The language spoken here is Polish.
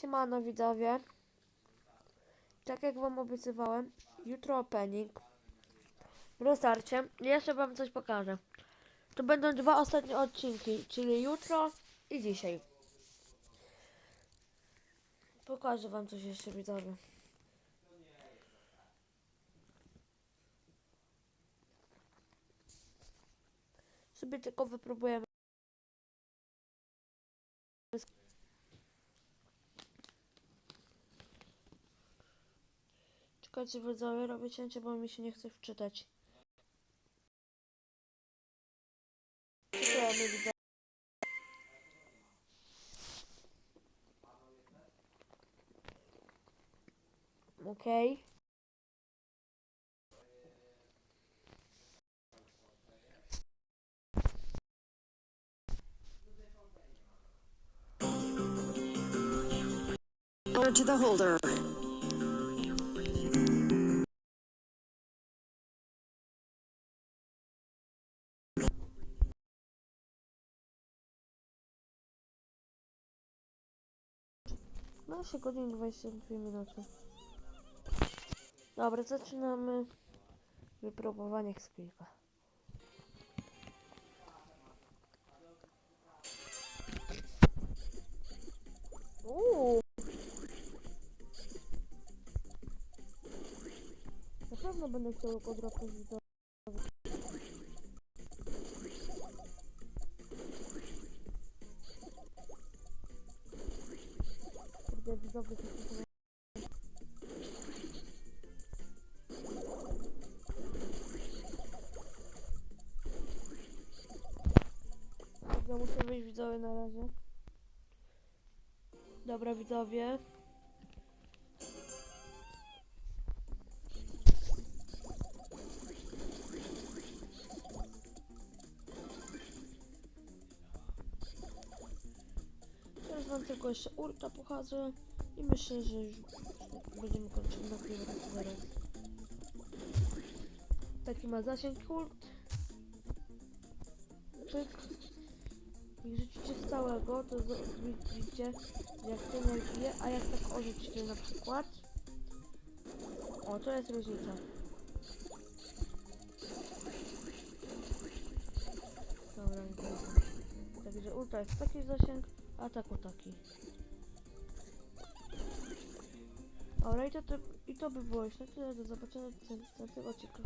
Siemano widzowie. Tak jak wam obiecywałem, jutro opening. Rozdarcie. Jeszcze wam coś pokażę. To będą dwa ostatnie odcinki, czyli jutro i dzisiaj. Pokażę wam coś jeszcze widzowie. Sobie tylko wypróbujemy. Czekajcie widzowie, robię cięcie, bo mi się nie chce wczytać. Okej. Order to the holder. No 8 godzin 22 minuty. Dobra, zaczynamy wypróbowanie skillka. Uuu. Na pewno będę chciał go odrobić do... Się Ja muszę wyjść widzowie na razie. Dobra widzowie. Teraz wam tylko jeszcze ulta pokażę i myślę, że już będziemy kończyć nagrywać zaraz. Taki ma zasięg ult. Pyk. Jak rzucicie z całego, to widzicie jak jak bije, a jak tak odrzucicie na przykład. O, to jest różnica. Dobra, widzę. Także ulta jest taki zasięg, a tak o taki. Dobra, i to, to, i to by było już na tyle. Do zobaczenia w następnym odcinku.